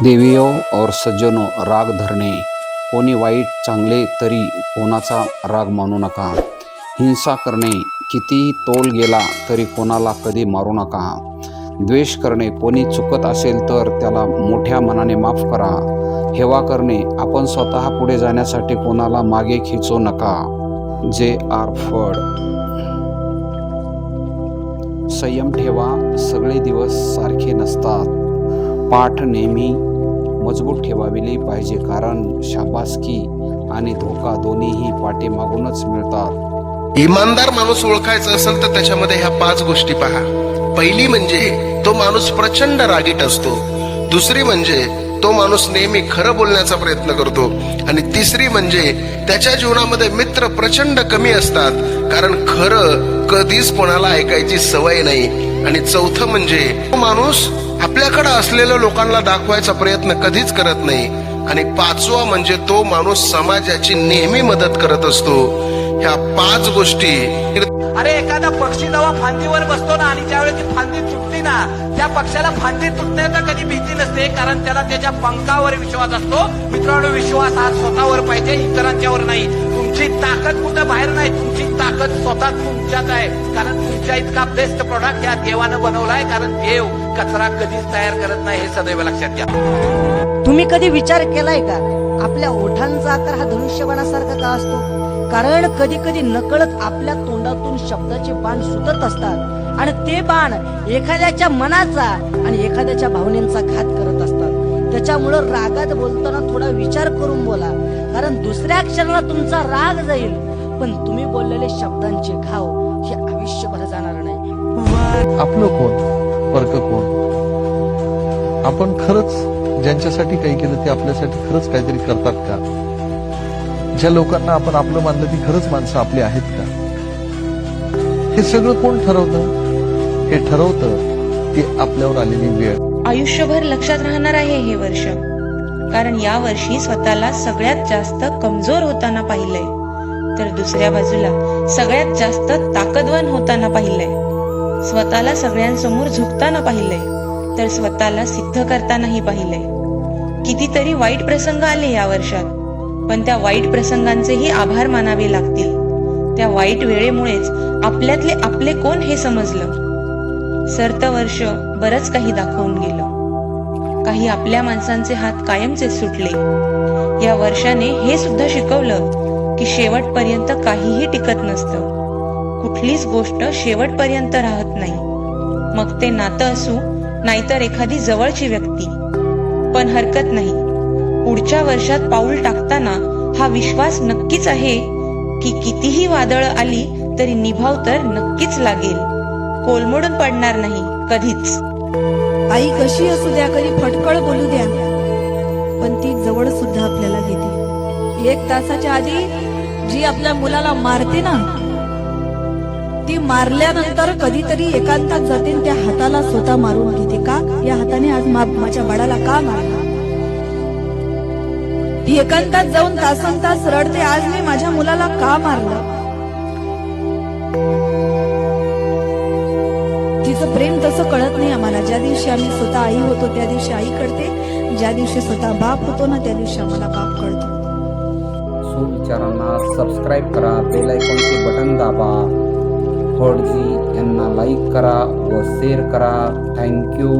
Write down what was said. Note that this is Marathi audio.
देवियो और सज्जनो राग धरणे. कोणी वाईट चांगले तरी कोणाचा राग मानू नका. हिंसा करणे कितीही तोल गेला तरी कोणाला कधी मारू नका. द्वेष करणे कोणी चुकत असेल तर त्याला मोठ्या मनाने माफ करा. हेवा करणे आपण स्वतः पुढे जाण्यासाठी कोणाला मागे खिचू नका. जे आर फड. संयम ठेवा सगळे दिवस सारखे नसतात. पाठ नेहमी मजबूत ठेवाविली पाहिजे कारण शाबासकी आणि धोका दोन्हीही पाठीमागूनच मिळतात. इमानदार माणूस ओळखायचा असेल तर त्याच्यामध्ये ह्या पाच गोष्टी पहा. पहिली म्हणजे तो माणूस प्रचंड रागीट असतो. दुसरी म्हणजे तो माणूस नेहमी खरं बोलण्याचा प्रयत्न करतो. आणि तिसरी म्हणजे त्याच्या जीवनामध्ये मित्र प्रचंड कमी असतात कारण खरं कधीच कोणाला ऐकायची सवय नाही. आणि चौथं म्हणजे तो माणूस आपल्याकडे असलेल्या लोकांना दाखवायचा प्रयत्न कधीच करत नाही. आणि पाचवा म्हणजे तो माणूस समाजाची नेहमी मदत करत असतो. ह्या पाच गोष्टी अरे एखादा पक्षी जेव्हा फांदीवर बसतो ना आणि ज्यावेळी ती फांदी तुटली ना त्या पक्षाला फांदी तुटण्याचा कधी भीती नसते कारण त्याला त्याच्या पंखावर विश्वास असतो. मित्रांनो विश्वास हा स्वतःवर पाहिजे इतरांच्यावर नाही. तुमची ताकद कुठं बाहेर नाही तुमची ताकद स्वतः तुमच्यात आहे. कारण तुमच्या इतका बेस्ट प्रोडक्ट या देवानं बनवलाय कारण देव कचरा कधीच तयार करत नाही हे सदैव लक्षात घ्या. तुम्ही कधी विचार केलाय का? आपल्या ओठांचा आकार हा धनुष्यबाणासारखा का असतो? कारण कधी कधी नकळत आपल्या तोंडातून शब्दाचे बाण सुटत असतात. आणि ते बाण एखाद्याच्या मनाचा आणि एखाद्याच्या भावनेचा घात करत त्याच्यामुळं रागात बोलताना थोडा विचार करून बोला. कारण दुसऱ्या क्षणाला तुमचा राग जाईल. पण तुम्ही बोललेले शब्दांचे घाव हे आयुष्यभर जाणार नाही. आपलं कोण? परक कोण? आपण खरंच ज्यांच्यासाठी काही केलं ते आपल्यासाठी खरंच काहीतरी करतात का? ज्या लोकांना आपण आपलं मानलं ती खरंच माणसं आपली आहेत का? हे सगळं कोण ठरवतं? हे ठरवतं ती आपल्यावर आलेली वेळ. आयुष्यभर लक्षात राहणार आहे हे वर्ष. कारण या वर्षी स्वतःला सगळ्यात जास्त कमजोर होताना पाहिलंय. तर दुसऱ्या बाजूला सगळ्यात जास्त ताकदवान होताना पाहिलंय. स्वतःला सगळ्यांसमोर झुकताना पाहिलंय तर स्वतःला सिद्ध करतानाही पाहिलंय. कितीतरी वाईट प्रसंग आले या वर्षात पण त्या वाईट प्रसंगांचेही आभार मानावे लागतील. त्या वाईट वेळेमुळेच आपल्यातले आपले कोण हे समजलं? सरत वर्ष बरंच काही दाखवून गेलं. काही आपल्या माणसांचे हात कायमचे सुटले. या वर्षाने हे सुद्धा शिकवलं की शेवटपर्यंत काहीही टिकत नसतं. कुठलीच गोष्ट शेवटपर्यंत राहत नाही. मग ते नातं असू नाहीतर एखादी जवळची व्यक्ती. पण हरकत नाही. पुढच्या वर्षात पाऊल टाकताना हा विश्वास नक्कीच आहे की कितीही वादळ आली तरी निभाव तर नक्कीच लागेल. कोलमोडून पडणार नाही कधीच. आई कशी असू द्या कधी फटकळ बोलू द्या. पण ती जवळ सुद्धा आपल्याला घेते. एक तासाच्या आधी जी आपल्या मुलाला मारते ना ती मारल्यानंतर कधीतरी एकांतात जाते त्या हाताला स्वतः मारून घेते. का? या हाताने आज माझ्या बाळाला का मारला? ती एकांतात जाऊन तासन तास रडते. आज मी माझ्या मुलाला का मारलं? तिचं प्रेम तसं कळत नाही आम्हाला. ज्या दिवशी आम्ही स्वतः आई होतो त्या दिवशी आई कळते ज्या दिवशी स्वतः बाप होतो ना त्या दिवशी आम्हाला बाप कळतो. सुविचारांना सबस्क्राईब करा बेल आयकॉनचे बटन दाबा. फॉडजी यांना लाईक करा व शेअर करा. थँक्यू